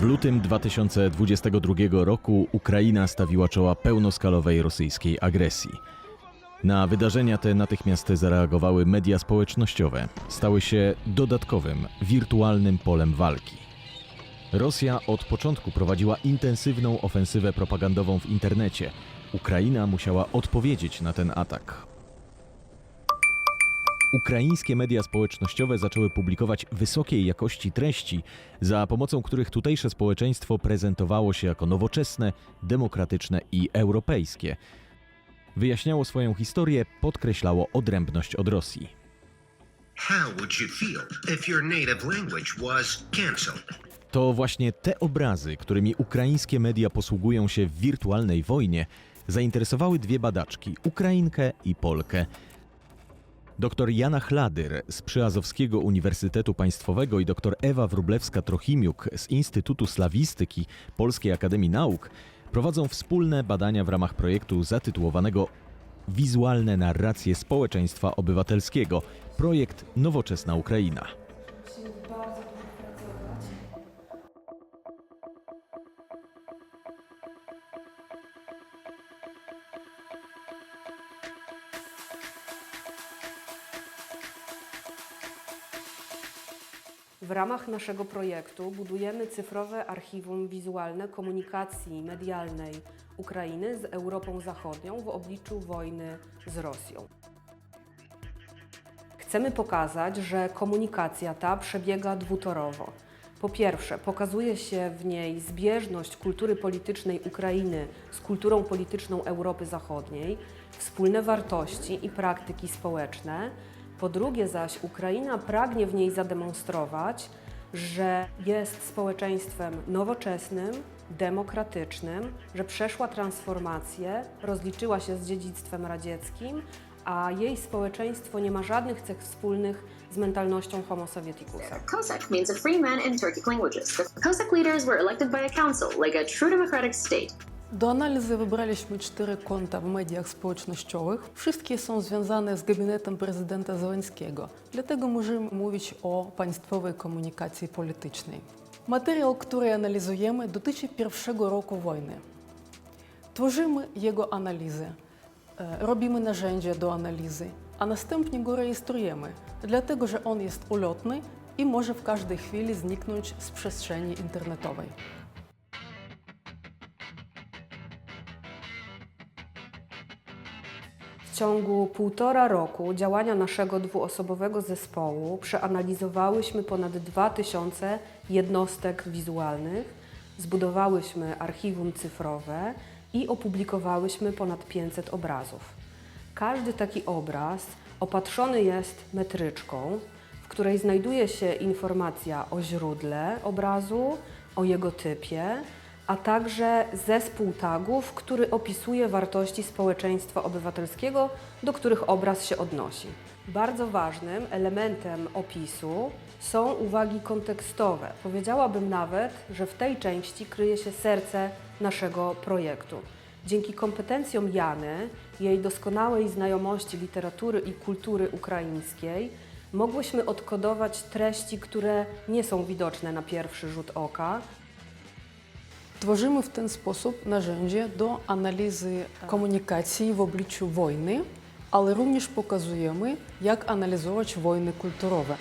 W lutym 2022 roku Ukraina stawiła czoła pełnoskalowej rosyjskiej agresji. Na wydarzenia te natychmiast zareagowały media społecznościowe. Stały się dodatkowym, wirtualnym polem walki. Rosja od początku prowadziła intensywną ofensywę propagandową w internecie. Ukraina musiała odpowiedzieć na ten atak. Ukraińskie media społecznościowe zaczęły publikować wysokiej jakości treści, za pomocą których tutejsze społeczeństwo prezentowało się jako nowoczesne, demokratyczne i europejskie. Wyjaśniało swoją historię, podkreślało odrębność od Rosji. How would you feel if your native language was cancelled? To właśnie te obrazy, którymi ukraińskie media posługują się w wirtualnej wojnie, zainteresowały dwie badaczki Ukrainkę i Polkę. Dr Jana Chladyr z Przyazowskiego Uniwersytetu Państwowego i dr Ewa Wróblewska-Trochimiuk z Instytutu Slawistyki Polskiej Akademii Nauk prowadzą wspólne badania w ramach projektu zatytułowanego Wizualne narracje społeczeństwa obywatelskiego. Projekt Nowoczesna Ukraina. W ramach naszego projektu budujemy cyfrowe archiwum wizualne komunikacji medialnej Ukrainy z Europą Zachodnią w obliczu wojny z Rosją. Chcemy pokazać, że komunikacja ta przebiega dwutorowo. Po pierwsze, pokazuje się w niej zbieżność kultury politycznej Ukrainy z kulturą polityczną Europy Zachodniej, wspólne wartości i praktyki społeczne. Po drugie zaś, Ukraina pragnie w niej zademonstrować, że jest społeczeństwem nowoczesnym, demokratycznym, że przeszła transformację, rozliczyła się z dziedzictwem radzieckim, a jej społeczeństwo nie ma żadnych cech wspólnych z mentalnością Homo sovieticusa. Cossack means a free man in Turkic languages. The Cossack leaders were elected by a council, like a true democratic state. Do analizy wybraliśmy cztery konta w mediach społecznościowych. Wszystkie są związane z gabinetem prezydenta Zełenskiego, dlatego możemy mówić o państwowej komunikacji politycznej. Materiał, który analizujemy, dotyczy pierwszego roku wojny. Tworzymy jego analizę, e, robimy narzędzia do analizy, a następnie go rejestrujemy, dlatego że on jest ulotny i może w każdej chwili zniknąć z przestrzeni internetowej. W ciągu półtora roku działania naszego dwuosobowego zespołu przeanalizowałyśmy ponad 2000 jednostek wizualnych, zbudowałyśmy archiwum cyfrowe i opublikowałyśmy ponad 500 obrazów. Każdy taki obraz opatrzony jest metryczką, w której znajduje się informacja o źródle obrazu, o jego typie, a także zespół tagów, który opisuje wartości społeczeństwa obywatelskiego, do których obraz się odnosi. Bardzo ważnym elementem opisu są uwagi kontekstowe. Powiedziałabym nawet, że w tej części kryje się serce naszego projektu. Dzięki kompetencjom Jany, jej doskonałej znajomości literatury i kultury ukraińskiej, mogłyśmy odkodować treści, które nie są widoczne na pierwszy rzut oka, Tworzymy w ten sposób narzędzie do analizy komunikacji w obliczu wojny, ale również pokazujemy, jak analizować wojny kulturowe.